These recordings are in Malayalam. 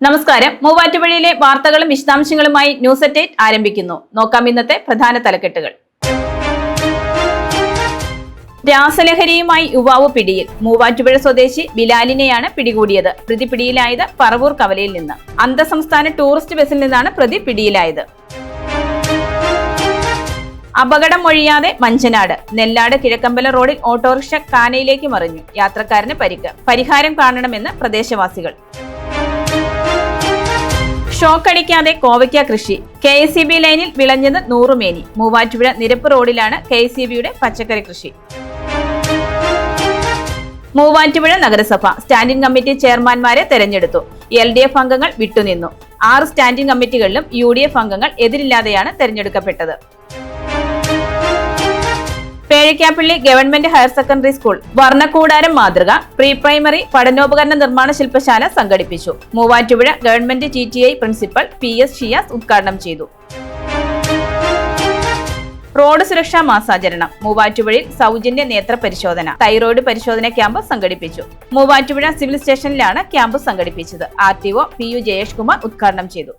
നമസ്കാരം. മൂവാറ്റുപുഴയിലെ വാർത്തകളും വിശദാംശങ്ങളുമായി ന്യൂസ് അറ്റേറ്റ് ആരംഭിക്കുന്നു. നോക്കാം ഇന്നത്തെ പ്രധാന തലക്കെട്ടുകൾ. രാസലഹരിയുമായി യുവാവ് പിടിയിൽ. മൂവാറ്റുപുഴ സ്വദേശി ബിലാലിനെയാണ് പിടികൂടിയത്. പ്രതി പിടിയിലായത് പറവൂർ കവലയിൽ നിന്ന്. അന്തസംസ്ഥാന ടൂറിസ്റ്റ് ബസിൽ നിന്നാണ് പ്രതി പിടിയിലായത്. അപകടം ഒഴിയാതെ മഞ്ചനാട്. നെല്ലാട് കിഴക്കമ്പല റോഡിൽ ഓട്ടോറിക്ഷ കാനയിലേക്ക് മറിഞ്ഞു. യാത്രക്കാരന് പരിക്ക്. പരിഹാരം കാണണമെന്ന് പ്രദേശവാസികൾ. ഷോക്കടിക്കാതെ കോവയ്ക്ക കൃഷി. കെ എസ് സി ബി ലൈനിൽ വിളഞ്ഞത് നൂറുമേനി. മൂവാറ്റുപുഴ നിരപ്പ് റോഡിലാണ് കെ എസ് സി ബിയുടെ പച്ചക്കറി കൃഷി. മൂവാറ്റുപുഴ നഗരസഭ സ്റ്റാൻഡിംഗ് കമ്മിറ്റി ചെയർമാൻമാരെ തെരഞ്ഞെടുത്തു. എൽ ഡി എഫ് അംഗങ്ങൾ വിട്ടുനിന്നു. ആറ് സ്റ്റാൻഡിംഗ് കമ്മിറ്റികളിലും യു ഡി എഫ് അംഗങ്ങൾ എതിരില്ലാതെയാണ് തെരഞ്ഞെടുക്കപ്പെട്ടത്. Pezhikkappally government higher secondary school വർണക്കൂടാരം മാതൃക പ്രീ പ്രൈമറി പഠനോപകരണ നിർമ്മാണ ശില്പശാല സംഘടിപ്പിച്ചു. Muvattupuzha government T T I principal P S Shiyas ഉദ്ഘാടനം ചെയ്തു. റോഡ് സുരക്ഷാ മാസാചരണം മൂവാറ്റുപുഴയിൽ സൗജന്യ നേത്ര പരിശോധന തൈറോയ്ഡ് പരിശോധന ക്യാമ്പ് സംഘടിപ്പിച്ചു. മൂവാറ്റുപുഴ സിവിൽ സ്റ്റേഷനിലാണ് ക്യാമ്പ് സംഘടിപ്പിച്ചത്. R T O P U Jayesh Kumar ഉദ്ഘാടനം ചെയ്തു.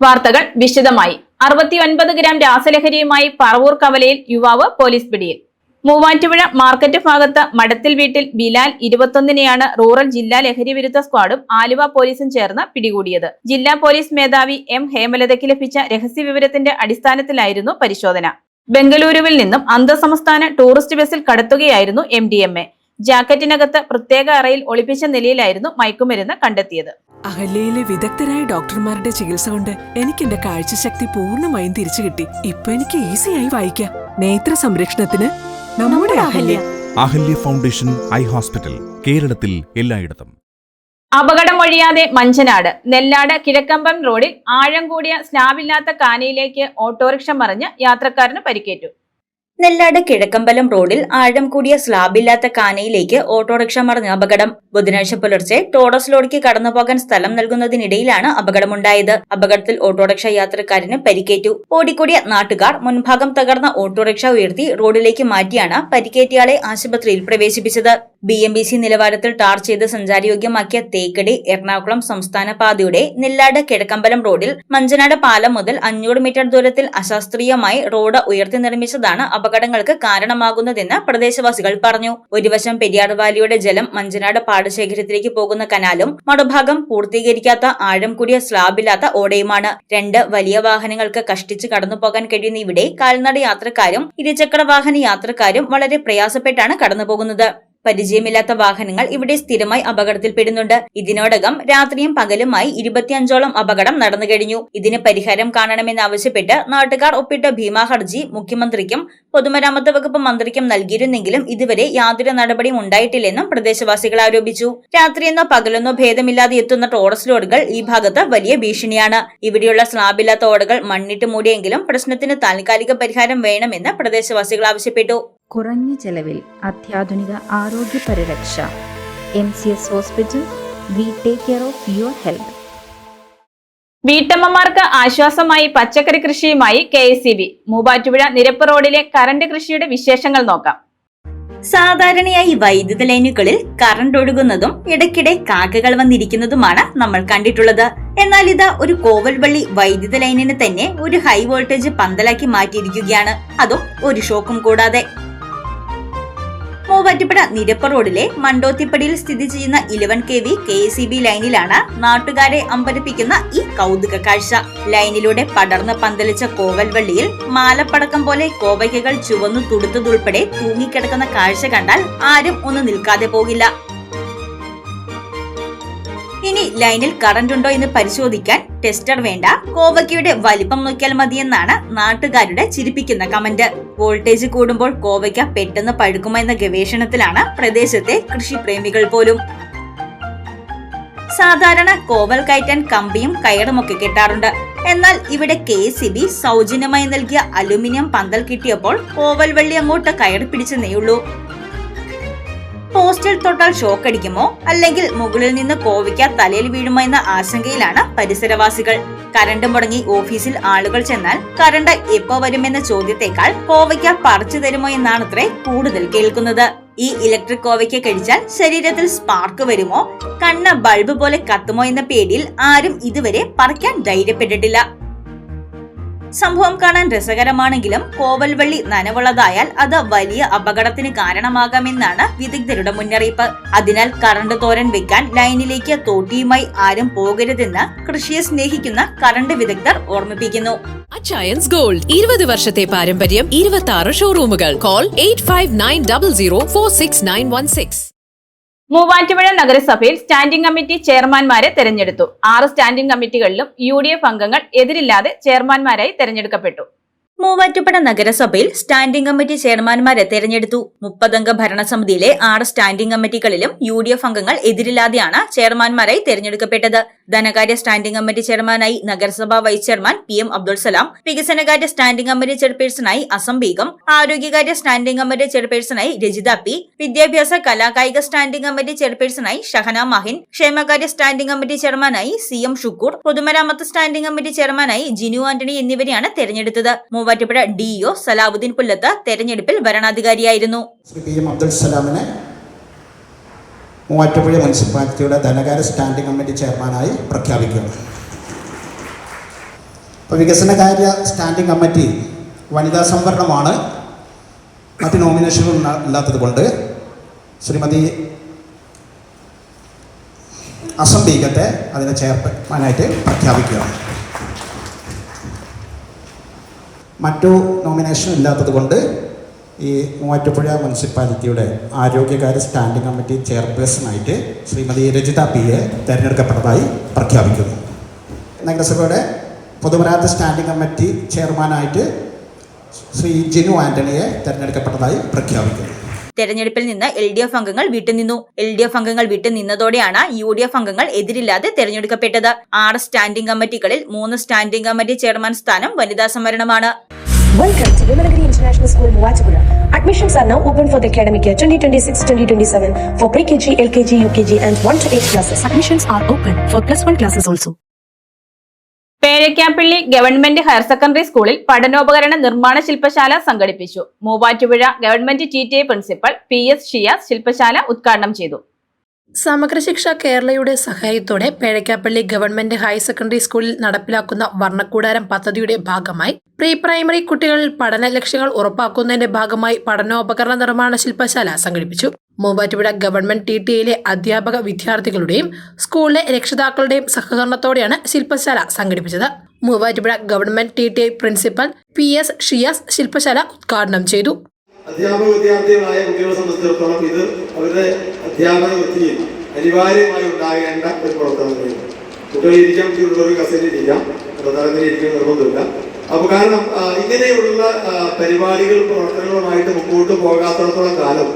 വാർത്തകൾ വിശദമായി. അറുപത്തിയൊൻപത് ഗ്രാം രാസലഹരിയുമായി പറവൂർ കവലയിൽ യുവാവ് പോലീസ് പിടിയിൽ. മൂവാറ്റുപുഴ മാർക്കറ്റ് ഭാഗത്ത് മടത്തിൽ വീട്ടിൽ ബിലാൽ ഇരുപത്തൊന്നിനെയാണ് റൂറൽ ജില്ലാ ലഹരി വിരുദ്ധ സ്ക്വാഡും ആലുവ പോലീസും ചേർന്ന് പിടികൂടിയത്. ജില്ലാ പോലീസ് മേധാവി എം ഹേമലതയ്ക്ക് ലഭിച്ച രഹസ്യ വിവരത്തിന്റെ അടിസ്ഥാനത്തിലായിരുന്നു പരിശോധന. ബംഗളൂരുവിൽ നിന്നും അന്തസംസ്ഥാന ടൂറിസ്റ്റ് ബസ്സിൽ കടത്തുകയായിരുന്നു എം ഡി എം എ. ജാക്കറ്റിനകത്ത് പ്രത്യേക അറയിൽ ഒളിപ്പിച്ച നിലയിലായിരുന്നു മയക്കുമരുന്ന് കണ്ടെത്തിയത്. അഹല്യയിലെ വിദഗ്ധരായ ഡോക്ടർമാരുടെ ചികിത്സ കൊണ്ട് എനിക്ക് എന്റെ കാഴ്ചശക്തി പൂർണമായും തിരിച്ചു കിട്ടി. ഇപ്പൊ എനിക്ക് ഈസിയായി വായിക്കാം. നേത്ര സംരക്ഷണത്തിന് നമ്മുടെ Ahalya. Ahalya foundation eye hospital കേരളത്തിൽ എല്ലായിടത്തും. അപകടം ഒഴിയാതെ മഞ്ചനാട് നെല്ലാട് കിഴക്കമ്പം റോഡിൽ ആഴം കൂടിയ സ്ലാബില്ലാത്ത കാനയിലേക്ക് ഓട്ടോറിക്ഷ മറിഞ്ഞ് യാത്രക്കാരന് പരിക്കേറ്റു. നെല്ലാട് കിഴക്കമ്പലം റോഡിൽ ആഴം കൂടിയ സ്ലാബില്ലാത്ത കാനയിലേക്ക് ഓട്ടോറിക്ഷ മറിഞ്ഞ അപകടം. ബുധനാഴ്ച പുലർച്ചെ ടോറസ് ലോഡിക്ക് കടന്നുപോകാൻ സ്ഥലം നൽകുന്നതിനിടയിലാണ് അപകടമുണ്ടായത്. അപകടത്തിൽ ഓട്ടോറിക്ഷ യാത്രക്കാരന് പരിക്കേറ്റു. ഓടിക്കൂടിയ നാട്ടുകാർ മുൻഭാഗം തകർന്ന ഓട്ടോറിക്ഷ ഉയർത്തി റോഡിലേക്ക് മാറ്റിയാണ് പരിക്കേറ്റയാളെ ആശുപത്രിയിൽ പ്രവേശിപ്പിച്ചത്. ബി എം ബി സി നിലവാരത്തിൽ ടാർ ചെയ്ത് സഞ്ചാരയോഗ്യമാക്കിയ തേക്കടി എറണാകുളം സംസ്ഥാന പാതയുടെ നെല്ലാട് കിഴക്കമ്പലം റോഡിൽ മഞ്ചനാട് പാലം മുതൽ അഞ്ഞൂറ് മീറ്റർ ദൂരത്തിൽ അശാസ്ത്രീയമായി റോഡ് ഉയർത്തി നിർമ്മിച്ചതാണ് അപകടങ്ങൾക്ക് കാരണമാകുന്നതെന്ന് പ്രദേശവാസികൾ പറഞ്ഞു. ഒരു വശം പെരിയാർ വാലിയുടെ ജലം മഞ്ചനാട് പാടശേഖരത്തിലേക്ക് പോകുന്ന കനാലും മറുഭാഗം പൂർത്തീകരിക്കാത്ത ആഴം കൂടിയ സ്ലാബില്ലാത്ത ഓടയുമാണ്. രണ്ട് വലിയ വാഹനങ്ങൾക്ക് കഷ്ടിച്ച് കടന്നുപോകാൻ കഴിയുന്ന ഇവിടെ കാൽനട യാത്രക്കാരും ഇരുചക്ര വാഹന യാത്രക്കാരും വളരെ പ്രയാസപ്പെട്ടാണ് കടന്നുപോകുന്നത്. പരിചയമില്ലാത്ത വാഹനങ്ങൾ ഇവിടെ സ്ഥിരമായി അപകടത്തിൽപ്പെടുന്നുണ്ട്. ഇതിനോടകം രാത്രിയും പകലുമായി ഇരുപത്തിയഞ്ചോളം അപകടം നടന്നു കഴിഞ്ഞു. ഇതിന് പരിഹാരം കാണണമെന്നാവശ്യപ്പെട്ട് നാട്ടുകാർ ഒപ്പിട്ട ഭീമാ ഹർജി മുഖ്യമന്ത്രിക്കും പൊതുമരാമത്ത് വകുപ്പ് മന്ത്രിക്കും നൽകിയിരുന്നെങ്കിലും ഇതുവരെ യാതൊരു നടപടിയും ഉണ്ടായിട്ടില്ലെന്നും പ്രദേശവാസികൾ ആരോപിച്ചു. രാത്രിയെന്നോ പകലെന്നോ ഭേദമില്ലാതെ എത്തുന്ന ടോറസ് ലോഡുകൾ ഈ ഭാഗത്ത് വലിയ ഭീഷണിയാണ്. ഇവിടെയുള്ള സ്ലാബില്ലാത്ത ഓടകൾ മണ്ണിട്ട് മൂടിയെങ്കിലും പ്രശ്നത്തിന് താൽക്കാലിക പരിഹാരം വേണമെന്ന് പ്രദേശവാസികൾ ആവശ്യപ്പെട്ടു. കുറഞ്ഞ ചെലവിൽ അത്യാധുനിക ആരോഗ്യ പരിരക്ഷ. M C S hospital we take care of your health. വീട്ടമ്മമാർക്ക് ആശ്വാസമായി പച്ചക്കറി കൃഷിയുമായി K S C B Muvattupuzha Nirappu റോഡിലെ കറണ്ട് കൃഷിയുടെ വിശേഷങ്ങൾ നോക്കാം. സാധാരണയായി വൈദ്യുത ലൈനുകളിൽ കറണ്ട് ഒഴുകുന്നതും ഇടയ്ക്കിടെ കാക്കകൾ വന്നിരിക്കുന്നതുമാണ് നമ്മൾ കണ്ടിട്ടുള്ളത്. എന്നാൽ ഇത് ഒരു കോവൽവള്ളി വൈദ്യുത ലൈനിന് തന്നെ ഒരു ഹൈ വോൾട്ടേജ് പന്തലാക്കി മാറ്റിയിരിക്കുകയാണ്. അതും ഒരു ഷോക്കും കൂടാതെ. മൂവാറ്റുപുഴ നിരപ്പ റോഡിലെ മണ്ടോത്തിപ്പടിയിൽ സ്ഥിതി ചെയ്യുന്ന eleven K V K S B ലൈനിലാണ് നാട്ടുകാരെ അമ്പരപ്പിക്കുന്ന ഈ കൗതുക കാഴ്ച. ലൈനിലൂടെ പടർന്ന് പന്തലിച്ച കോവൽവള്ളിയിൽ മാലപ്പടക്കം പോലെ കോവയ്ക്കകൾ ചുവന്നു തുടുത്തതുൾപ്പെടെ തൂങ്ങിക്കിടക്കുന്ന കാഴ്ച കണ്ടാൽ ആരും ഒന്ന് നിൽക്കാതെ പോകില്ല. ഇനി ലൈനിൽ കറണ്ട് ഉണ്ടോ എന്ന് പരിശോധിക്കാൻ ടെസ്റ്റർ വേണ്ട. കോവയ്ക്കയുടെ വലിപ്പം നോക്കിയാൽ മതിയെന്നാണ് നാട്ടുകാരുടെ ചിരിപ്പിക്കുന്ന കമന്റ് വോൾട്ടേജ് കൂടുമ്പോൾ കോവയ്ക്ക പെട്ടെന്ന് പഴുക്കുമെന്ന ഗവേഷണത്തിലാണ് പ്രദേശത്തെ കൃഷിപ്രേമികൾ പോലും. സാധാരണ കോവൽ കയറ്റാൻ കമ്പിയും കയറുമൊക്കെ കെട്ടാറുണ്ട്. എന്നാൽ ഇവിടെ കെ സി ബി സൗജന്യമായി നൽകിയ അലുമിനിയം പന്തൽ കിട്ടിയപ്പോൾ കോവൽ വള്ളി അങ്ങോട്ട് കയറി പിടിച്ചെന്നേയുള്ളൂ. പോസ്റ്റ് നെറ്റിൽ തൊട്ടാൽ ഷോക്ക് അടിക്കുമോ അല്ലെങ്കിൽ മുകളിൽ നിന്ന് കോവിക്ക തലയിൽ വീഴുമോ എന്ന ആശങ്കയിലാണ് പരിസരവാസികൾ. കരണ്ട് മുടങ്ങി ഓഫീസിൽ ആളുകൾ ചെന്നാൽ കരണ്ട് എപ്പോ വരുമെന്ന ചോദ്യത്തെക്കാൾ കോവയ്ക്ക പറിച്ചു തരുമോ എന്നാണത്രേ കൂടുതൽ കേൾക്കുന്നത്. ഈ ഇലക്ട്രിക് കോവയ്ക്ക കഴിച്ചാൽ ശരീരത്തിൽ സ്പാർക്ക് വരുമോ? കണ്ണ് ബൾബ് പോലെ കത്തുമോ എന്ന പേടിയിൽ ആരും ഇതുവരെ പറിക്കാൻ ധൈര്യപ്പെട്ടിട്ടില്ല. സംഭവം കാണാൻ രസകരമാണെങ്കിലും കോവൽവള്ളി നനവുള്ളതായാൽ അത് വലിയ അപകടത്തിന് കാരണമാകാമെന്നാണ് വിദഗ്ധരുടെ മുന്നറിയിപ്പ്. അതിനാൽ കറണ്ട് തോരൻ വെക്കാൻ ലൈനിലേക്ക് തോട്ടിയുമായി ആരും പോകരുതെന്ന് കൃഷിയെ സ്നേഹിക്കുന്ന കറണ്ട് വിദഗ്ധർ ഓർമ്മിപ്പിക്കുന്നു. അച്ചയൻസ് ഗോൾഡ് ഇരുപത് വർഷത്തെ പാരമ്പര്യം ഇരുപത്തി ആറ് ഷോറൂമുകൾ call eight five nine double zero four six nine one six Muvattupuzha നഗരസഭയിൽ സ്റ്റാൻഡിംഗ് കമ്മിറ്റി ചെയർമാൻമാരെ തെരഞ്ഞെടുത്തു. ആറ് സ്റ്റാൻഡിംഗ് കമ്മിറ്റികളിലും യു ഡി എഫ് അംഗങ്ങൾ എതിരില്ലാതെ ചെയർമാൻമാരായി തെരഞ്ഞെടുക്കപ്പെട്ടു. മൂവാറ്റുപുഴ നഗരസഭയിൽ സ്റ്റാൻഡിംഗ് കമ്മിറ്റി ചെയർമാൻമാരെ തെരഞ്ഞെടുത്തു. മുപ്പതംഗ ഭരണസമിതിയിലെ ആറ് സ്റ്റാൻഡിംഗ് കമ്മിറ്റികളിലും യു ഡി എഫ് അംഗങ്ങൾ എതിരില്ലാതെയാണ് ചെയർമാൻമാരായി തെരഞ്ഞെടുക്കപ്പെട്ടത്. ധനകാര്യ സ്റ്റാൻഡിംഗ് കമ്മിറ്റി ചെയർമാനായി നഗരസഭാ vice chairman P M Abdul Salam വികസനകാര്യ സ്റ്റാൻഡിംഗ് കമ്മിറ്റി ചെയർപേഴ്സണായി അസം ബീഗം ആരോഗ്യകാര്യ സ്റ്റാൻഡിംഗ് കമ്മിറ്റി ചെയർപേഴ്സണായി രജിത പി വിദ്യാഭ്യാസ കലാകായിക സ്റ്റാൻഡിംഗ് കമ്മിറ്റി ചെയർപേഴ്സണായി ഷഹന മാഹിൻ ക്ഷേമകാര്യ സ്റ്റാൻഡിംഗ് കമ്മിറ്റി ചെയർമാനായി സി എം ഷുക്കൂർ പൊതുമരാമത്ത് സ്റ്റാൻഡിംഗ് കമ്മിറ്റി ചെയർമാനായി ജിനു ആന്റണി എന്നിവരെയാണ് തെരഞ്ഞെടുത്തത്. മൂവാറ്റുപുഴ ഡിഇഒ സലാവുദ്ദീൻ പുല്ലത്ത് തെരഞ്ഞെടുപ്പിൽ ഭരണാധികാരിയായിരുന്നു. അബ്ദുൽ സലാമിനെ മൂവാറ്റുപുഴ മുനിസിപ്പാലിറ്റിയുടെ ധനകാര്യ സ്റ്റാൻഡിംഗ് കമ്മിറ്റി ചെയർമാനായി പ്രഖ്യാപിക്കുന്നു. ഇപ്പോൾ വികസനകാര്യ സ്റ്റാൻഡിംഗ് കമ്മിറ്റി വനിതാ സംവരണമാണ്. മറ്റ് നോമിനേഷനുകൾ ഇല്ലാത്തത് കൊണ്ട് ശ്രീമതി അസംബീകത്തെ അതിനെ ചെയർമാനായിട്ട് പ്രഖ്യാപിക്കുകയാണ്. മറ്റു നോമിനേഷൻ ഇല്ലാത്തതുകൊണ്ട് ഈ മൂവാറ്റുപുഴ മുനിസിപ്പാലിറ്റിയുടെ ആരോഗ്യകാര്യ സ്റ്റാൻഡിംഗ് കമ്മിറ്റി ചെയർപേഴ്സണായിട്ട് ശ്രീമതി രജിത പി എ തിരഞ്ഞെടുക്കപ്പെട്ടതായി പ്രഖ്യാപിക്കുന്നു. നഗരസഭയുടെ പൊതുമരാമത്ത് സ്റ്റാൻഡിംഗ് കമ്മിറ്റി ചെയർമാനായിട്ട് ശ്രീ ജിനു ആന്റണിയെ തിരഞ്ഞെടുക്കപ്പെട്ടതായി പ്രഖ്യാപിക്കുന്നു. തെരഞ്ഞെടുപ്പിൽ നിന്ന് എൽ ഡി എഫ് അംഗങ്ങൾ വിട്ടുനിന്നു എൽ ഡി എഫ് അംഗങ്ങൾ വിട്ടുനിന്നതോടെയാണ് യു ഡി എഫ് അംഗങ്ങൾ എതിരില്ലാതെ തെരഞ്ഞെടുക്കപ്പെട്ടത്. ആറ് സ്റ്റാൻഡിംഗ് കമ്മിറ്റികളിൽ മൂന്ന് സ്റ്റാൻഡിംഗ് കമ്മിറ്റി ചെയർമാൻ സ്ഥാനം വനിതാ സംവരണമാണ്. Welcome to Vimalagiri International School, Muachapura. Admissions are now open for the academic year 2026-2027 for pre-KG, LKG, UKG and 1 to 8 classes. Admissions are open for plus 1 classes also. Pezhakkappilly government higher secondary സ്കൂളിൽ പഠനോപകരണ നിർമ്മാണ ശില്പശാല സംഘടിപ്പിച്ചു Muvattupuzha government T T I principal P S Shiyas ശില്പശാല ഉദ്ഘാടനം ചെയ്തു സമഗ്ര ശിക്ഷ കേരളയുടെ സഹായത്തോടെ പേഴക്കാപ്പള്ളി ഗവൺമെന്റ് ഹയർ സെക്കൻഡറി സ്കൂളിൽ നടപ്പിലാക്കുന്ന വർണക്കൂടാരം പദ്ധതിയുടെ ഭാഗമായി പ്രീ പ്രൈമറി കുട്ടികളിൽ പഠന ലക്ഷ്യങ്ങൾ ഉറപ്പാക്കുന്നതിന്റെ ഭാഗമായി പഠനോപകരണ നിർമ്മാണ ശില്പശാല സംഘടിപ്പിച്ചു. മൂവാറ്റുപുഴ ഗവൺമെന്റ് ടി ടി യിലെ അധ്യാപക വിദ്യാർത്ഥികളുടെയും സ്കൂളിലെ രക്ഷിതാക്കളുടെയും സഹകരണത്തോടെയാണ് ശില്പശാല സംഘടിപ്പിച്ചത്. Muvattupuzha government T T I principal P S Shiyas ശില്പശാല ഉദ്ഘാടനം ചെയ്തു. അധ്യാപക വിദ്യാർത്ഥികളായ കുട്ടികളെ സംബന്ധിച്ചിടത്തോളം ഇത് അവരുടെ അധ്യാപന വൃത്തിയിൽ അനിവാര്യമായി ഉണ്ടാകേണ്ട ഒരു പ്രവർത്തനമാണ് കുട്ടികൾ ഇരിക്കാൻ കുട്ടികളുള്ള കസേരയിൽ ഇരിക്കാം പ്രധാനത്തിൽ ഇരിക്കാൻ നിർബന്ധമില്ല. അപ്പോൾ കാരണം ഇങ്ങനെയുള്ള പരിപാടികളും പ്രവർത്തനങ്ങളുമായിട്ട് മുമ്പോട്ട് പോകാത്തടത്തോളം കാലം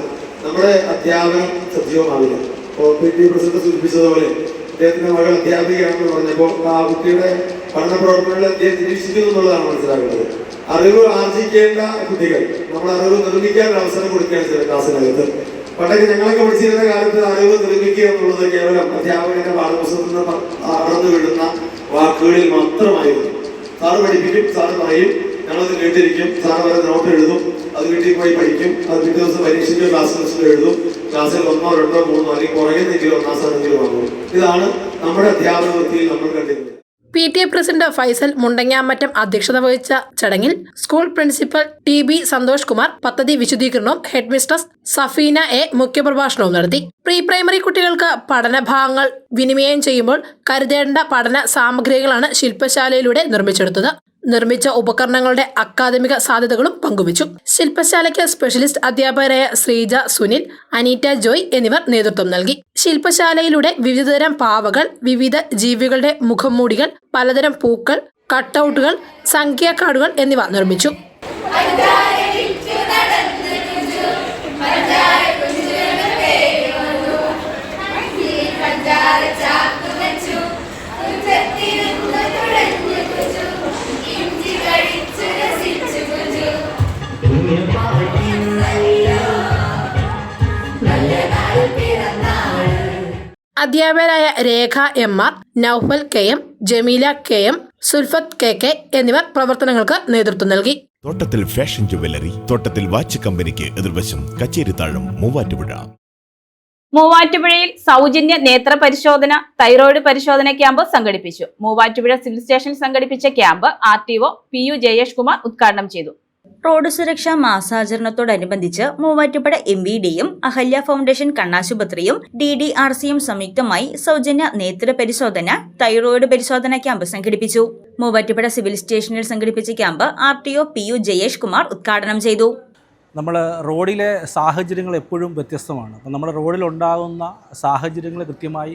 നമ്മുടെ അധ്യാപനം സജീവമാവില്ല ഇപ്പോൾ പി. ടി. പ്രസിഡന്റ് സൂചിപ്പിച്ചതുപോലെ അദ്ദേഹത്തിന്റെ മകൾ അധ്യാപികയാണെന്ന് പറഞ്ഞപ്പോൾ ആ കുട്ടിയുടെ പഠന പ്രവർത്തനങ്ങളെ അദ്ദേഹം നിരീക്ഷിക്കുന്നു എന്നുള്ളതാണ് മനസ്സിലാക്കുന്നത് അറിവ് ആർജിക്കേണ്ട കുട്ടികൾ നമ്മൾ അറിവ് നിർമ്മിക്കാൻ ഒരു അവസരം കൊടുക്കുകയാണ് ചില ക്ലാസ്സിനകത്ത്. പണ്ടൊക്കെ ഞങ്ങളൊക്കെ പഠിച്ചിരുന്ന കാലത്ത് അറിവ് നിർമ്മിക്കുക എന്നുള്ളത് കേവലം അധ്യാപകന്റെ പാഠപുസ്തകത്തിൽ നിന്ന് അടർന്നു വിടുന്ന വാക്കുകളിൽ മാത്രമായിരുന്നു. സാറ് പഠിപ്പിക്കും സാറ് പറയും. ഞങ്ങളത് കേട്ടിരിക്കും. സാറ് വരെ നോട്ട് എഴുതും. അത് വീട്ടിൽ പോയി പഠിക്കും. അത് പിറ്റേ ദിവസം പരീക്ഷയ്ക്ക് ക്ലാസ് ടെസ്റ്റിൽ എഴുതും. ക്ലാസ്സിൽ ഒന്നോ രണ്ടോ മൂന്നോ അല്ലെങ്കിൽ കുറയുന്നെങ്കിലും ഒന്നാം സ്ഥാനമെങ്കിലും വാങ്ങും. ഇതാണ് നമ്മുടെ അധ്യാപന വൃത്തിയിൽ നമ്മൾ കണ്ടിരുന്നത്. P T A president Faisal Mundangamattam അധ്യക്ഷത വഹിച്ച ചടങ്ങിൽ school principal T B Santhosh Kumar പദ്ധതി വിശദീകരണവും ഹെഡ് മിസ്ട്രസ് സഫീന എ മുഖ്യപ്രഭാഷണവും നടത്തി. പ്രീ പ്രൈമറി കുട്ടികൾക്ക് പഠനഭാഗങ്ങൾ വിനിമയം ചെയ്യുമ്പോൾ കരുതേണ്ട പഠന സാമഗ്രികളാണ് ശില്പശാലയിലൂടെ നിർമ്മിച്ചെടുത്തത്. നിർമ്മിച്ച ഉപകരണങ്ങളുടെ അക്കാദമിക സാധ്യതകളും പങ്കുവച്ചു. ശില്പശാലയ്ക്ക് സ്പെഷ്യലിസ്റ്റ് അധ്യാപകരായ ശ്രീജ സുനിൽ അനീറ്റ ജോയ് എന്നിവർ നേതൃത്വം നൽകി. ശില്പശാലയിലൂടെ വിവിധതരം പാവകൾ വിവിധ ജീവികളുടെ മുഖംമൂടികൾ പലതരം പൂക്കൾ കട്ടൗട്ടുകൾ സംഖ്യാ കാർഡുകൾ എന്നിവ നിർമ്മിച്ചു. അധ്യാപകരായ Rekha M R Noufal K M Jameela K M Sulfath K K എന്നിവർ പ്രവർത്തനങ്ങൾക്ക് നേതൃത്വം നൽകി. തോട്ടത്തിൽ ഫാഷൻ ജുവല്ലറി തോട്ടത്തിൽ വാച്ച് കമ്പനിക്ക് എതിർവശം കച്ചേരി കച്ചേരിത്താഴം മൂവാറ്റുപുഴ. മൂവാറ്റുപുഴയിൽ സൗജന്യ നേത്ര പരിശോധന തൈറോയ്ഡ് പരിശോധന ക്യാമ്പ് സംഘടിപ്പിച്ചു. മൂവാറ്റുപുഴ സിവിൽ സ്റ്റേഷൻ സംഘടിപ്പിച്ച camp R T O P U Jayesh Kumar ഉദ്ഘാടനം ചെയ്തു. റോഡ് സുരക്ഷാ മാസാചരണത്തോടനുബന്ധിച്ച് മൂവാറ്റുപുഴ എം വി ഡിയും അഹല്യ ഫൗണ്ടേഷൻ കണ്ണാശുപത്രിയും ഡി ഡി ആർ സിയും സംയുക്തമായി സൗജന്യ നേത്ര പരിശോധന തൈറോയിഡ് പരിശോധന ക്യാമ്പ് സംഘടിപ്പിച്ചു. മൂവാറ്റുപുഴ സിവിൽ സ്റ്റേഷനിൽ സംഘടിപ്പിച്ച camp R T O P U Jayesh Kumar ഉദ്ഘാടനം ചെയ്തു. നമ്മൾ റോഡിലെ സാഹചര്യങ്ങൾ എപ്പോഴും വ്യത്യസ്തമാണ്. അപ്പം നമ്മുടെ റോഡിലുണ്ടാകുന്ന സാഹചര്യങ്ങൾ കൃത്യമായി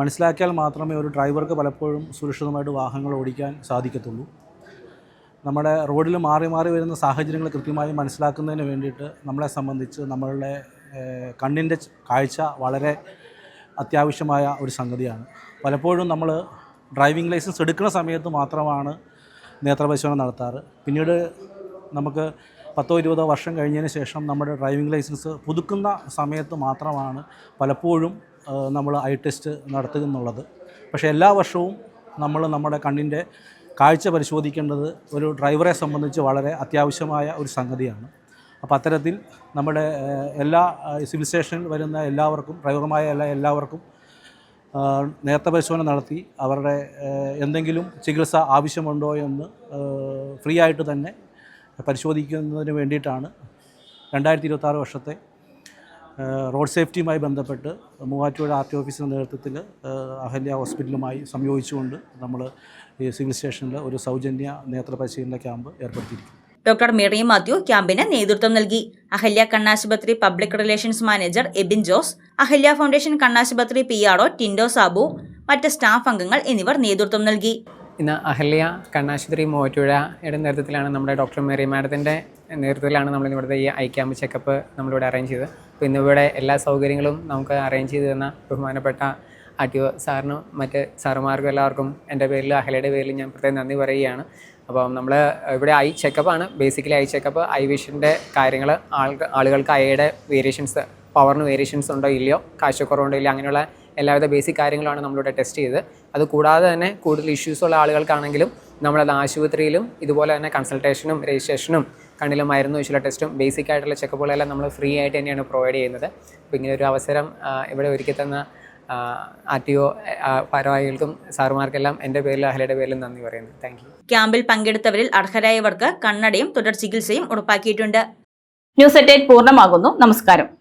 മനസ്സിലാക്കിയാൽ മാത്രമേ ഒരു ഡ്രൈവർക്ക് പലപ്പോഴും സുരക്ഷിതമായിട്ട് വാഹനങ്ങൾ ഓടിക്കാൻ സാധിക്കത്തുള്ളൂ. നമ്മുടെ റോഡിൽ മാറി മാറി വരുന്ന സാഹചര്യങ്ങൾ കൃത്യമായി മനസ്സിലാക്കുന്നതിന് വേണ്ടിയിട്ട് നമ്മളെ സംബന്ധിച്ച് നമ്മളുടെ കണ്ണിന്റെ കാഴ്ച വളരെ അത്യാവശ്യമായ ഒരു സംഗതിയാണ്. പലപ്പോഴും നമ്മൾ ഡ്രൈവിംഗ് ലൈസൻസ് എടുക്കുന്ന സമയത്ത് മാത്രമാണ് നേത്രപരിശോധന നടത്താറ്. പിന്നീട് നമുക്ക് പത്തോ ഇരുപതോ വർഷം കഴിഞ്ഞതിന് ശേഷം നമ്മുടെ ഡ്രൈവിംഗ് ലൈസൻസ് പുതുക്കുന്ന സമയത്ത് മാത്രമാണ് പലപ്പോഴും നമ്മൾ ഐ ടെസ്റ്റ് നടത്തുക എന്നുള്ളത്. പക്ഷേ എല്ലാ വർഷവും നമ്മൾ നമ്മുടെ കണ്ണിന്റെ കാഴ്ച പരിശോധിക്കേണ്ടത് ഒരു ഡ്രൈവറെ സംബന്ധിച്ച് വളരെ അത്യാവശ്യമായ ഒരു സംഗതിയാണ്. അപ്പോൾ അത്തരത്തിൽ നമ്മുടെ എല്ലാ സിവിൽ സ്റ്റേഷനിൽ വരുന്ന എല്ലാവർക്കും ഡ്രൈവർമാരായ എല്ലാ എല്ലാവർക്കും നേത്ര പരിശോധന നടത്തി അവരുടെ എന്തെങ്കിലും ചികിത്സ ആവശ്യമുണ്ടോ എന്ന് ഫ്രീ ആയിട്ട് തന്നെ പരിശോധിക്കുന്നതിന് വേണ്ടിയിട്ടാണ് രണ്ടായിരത്തി ഇരുപത്താറ് വർഷത്തെ റോഡ് സേഫ്റ്റിയുമായി ബന്ധപ്പെട്ട് മൂവാറ്റുപുഴ ആർ ടി ഓഫീസിന്റെ നേതൃത്വത്തിൽ അഹല്യ ഹോസ്പിറ്റലുമായി സംയോജിച്ചുകൊണ്ട് നമ്മൾ ഈ സിവിൽ സ്റ്റേഷനിൽ ഒരു സൗജന്യ നേത്ര പരിശീലന ക്യാമ്പ് ഏർപ്പെടുത്തിയിരിക്കുന്നു. ഡോക്ടർ മെറി മാത്യു ക്യാമ്പിന് നേതൃത്വം നൽകി. അഹല്യ കണ്ണാശുപത്രി public relations manager Abin Jose Ahalya foundation കണ്ണാശുപത്രി P R O Tindo Sabu മറ്റ് സ്റ്റാഫ് അംഗങ്ങൾ എന്നിവർ നേതൃത്വം നൽകി. ഇന്ന് അഹല്യ കണ്ണാശുപത്രി മൂവാറ്റുപുഴയുടെ നേതൃത്വത്തിലാണ് നമ്മുടെ ഡോക്ടർ മേരി മാഡത്തിന്റെ നേതൃത്വത്തിലാണ് നമ്മൾ ഇവിടുത്തെ ഈ ഐ ക്യാമ്പ് ചെക്കപ്പ് നമ്മളിവിടെ അറേഞ്ച് ചെയ്തത്. അപ്പോൾ ഇന്നിവിടെ എല്ലാ സൗകര്യങ്ങളും നമുക്ക് അറേഞ്ച് ചെയ്ത് തന്ന ബഹുമാനപ്പെട്ട ആർ സാറിനും മറ്റ് സാറുമാർക്കും എല്ലാവർക്കും എന്റെ പേരിൽ അഹലയുടെ പേരിൽ ഞാൻ പ്രത്യേകം നന്ദി പറയുകയാണ്. അപ്പം നമ്മൾ ഇവിടെ ഐ ചെക്കപ്പ് ആണ്. ബേസിക്കലി ഐ ചെക്കപ്പ് ഐ വിഷന്റെ കാര്യങ്ങൾ ആൾക്ക് ആളുകൾക്ക് ഐയുടെ വേരിയേഷൻസ് പവറിന് വേരിയേഷൻസ് ഉണ്ടോ ഇല്ലയോ കാഴ്ചക്കുറവുണ്ടോ ഇല്ലയോ അങ്ങനെയുള്ള എല്ലാവിധ ബേസിക് കാര്യങ്ങളാണ് നമ്മളിവിടെ ടെസ്റ്റ് ചെയ്ത് അത് കൂടാതെ തന്നെ കൂടുതൽ ഇഷ്യൂസ് ഉള്ള ആളുകൾക്കാണെങ്കിലും നമ്മളത് ആശുപത്രിയിലും ഇതുപോലെ തന്നെ കൺസൾട്ടേഷനും രജിസ്ട്രേഷനും കണ്ണിലെ മരുന്ന് വെച്ചുള്ള ടെസ്റ്റും ബേസിക് ആയിട്ടുള്ള ചെക്കപ്പുകളെല്ലാം നമ്മൾ ഫ്രീ ആയിട്ട് തന്നെയാണ് പ്രൊവൈഡ് ചെയ്യുന്നത്. അപ്പോൾ ഇങ്ങനെ ഒരു അവസരം ഇവിടെ ഒരുക്കി തന്ന ആർ ടി ഒ ഭാരവാഹികൾക്കും സാറുമാർക്കെല്ലാം എന്റെ പേരിൽ അഹലയുടെ പേരിലും നന്ദി പറയുന്നു. താങ്ക് യു ക്യാമ്പിൽ പങ്കെടുത്തവരിൽ അർഹരായവർക്ക് കണ്ണടയും തുടർ ചികിത്സയും ഉറപ്പാക്കിയിട്ടുണ്ട്. ന്യൂസ് എറ്റേറ്റ് പൂർണമാകുന്നു. നമസ്കാരം.